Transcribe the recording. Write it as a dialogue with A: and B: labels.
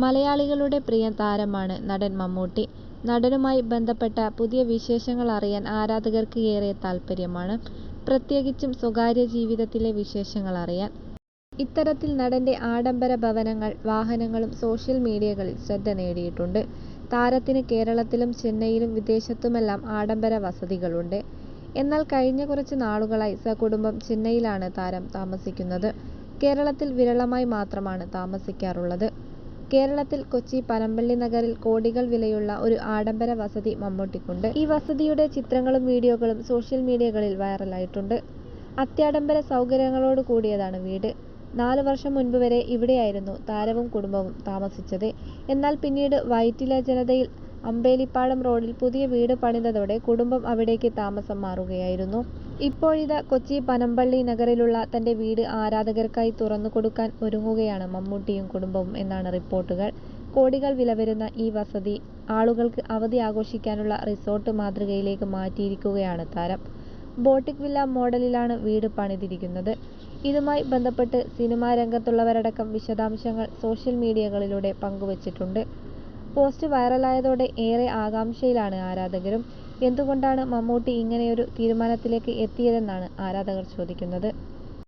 A: മലയാളികളുടെ പ്രിയ താരമാണ് നടൻ മമ്മൂട്ടി. നടനുമായി ബന്ധപ്പെട്ട പുതിയ വിശേഷങ്ങൾ അറിയാൻ ആരാധകർക്ക് ഏറെ താൽപര്യമാണ്. പ്രത്യേകിച്ചും സ്വകാര്യ ജീവിതത്തിലെ വിശേഷങ്ങൾ അറിയാൻ. ഇത്തരത്തിൽ നടന്റെ ആഡംബര ഭവനങ്ങൾ, വാഹനങ്ങളും സോഷ്യൽ മീഡിയകളിൽ ശ്രദ്ധ നേടിയിട്ടുണ്ട്. താരത്തിന് കേരളത്തിലും ചെന്നൈയിലും വിദേശത്തുമെല്ലാം ആഡംബര വസതികളുണ്ട്. എന്നാൽ കഴിഞ്ഞ കുറച്ച് നാളുകളായി സകുടുംബം ചെന്നൈയിലാണ് താരം താമസിക്കുന്നത്. കേരളത്തിൽ വിരളമായി മാത്രമാണ് താമസിക്കാറുള്ളത്. കേരളത്തിൽ കൊച്ചി പനമ്പള്ളി നഗറിൽ കോടികൾ വിലയുള്ള ഒരു ആഡംബര വസതി മമ്മൂട്ടിക്കുണ്ട്. ഈ വസതിയുടെ ചിത്രങ്ങളും വീഡിയോകളും സോഷ്യൽ മീഡിയകളിൽ വൈറലായിട്ടുണ്ട്. അത്യാഡംബര സൗകര്യങ്ങളോട് കൂടിയതാണ് വീട്. നാല് വർഷം മുൻപ് വരെ ഇവിടെയായിരുന്നു താരവും കുടുംബവും താമസിച്ചത്. എന്നാൽ പിന്നീട് വൈറ്റില ജനതയിൽ അമ്പേലിപ്പാടം റോഡിൽ പുതിയ വീട് പണിതതോടെ കുടുംബം അവിടേക്ക് താമസം മാറുകയായിരുന്നു. ഇപ്പോഴിതാ കൊച്ചി പനമ്പള്ളി നഗറിലുള്ള തന്റെ വീട് ആരാധകർക്കായി തുറന്നു കൊടുക്കാൻ ഒരുങ്ങുകയാണ് മമ്മൂട്ടിയും കുടുംബവും എന്നാണ് റിപ്പോർട്ടുകൾ. കോടികൾ വില വരുന്ന ഈ വസതി ആളുകൾക്ക് അവധി ആഘോഷിക്കാനുള്ള റിസോർട്ട് മാതൃകയിലേക്ക് മാറ്റിയിരിക്കുകയാണ് താരം. ബോട്ടിക് വില്ല മോഡലിലാണ് വീട് പണിതിരിക്കുന്നത്. ഇതുമായി ബന്ധപ്പെട്ട് സിനിമാ രംഗത്തുള്ളവരടക്കം വിശദാംശങ്ങൾ സോഷ്യൽ മീഡിയകളിലൂടെ പങ്കുവച്ചിട്ടുണ്ട്. പോസ്റ്റ് വൈറലായതോടെ ഏറെ ആകാംക്ഷയിലാണ് ആരാധകരും. എന്തുകൊണ്ടാണ് മമ്മൂട്ടി ഇങ്ങനെയൊരു തീരുമാനത്തിലേക്ക് എത്തിയതെന്നാണ് ആരാധകർ ചോദിക്കുന്നത്.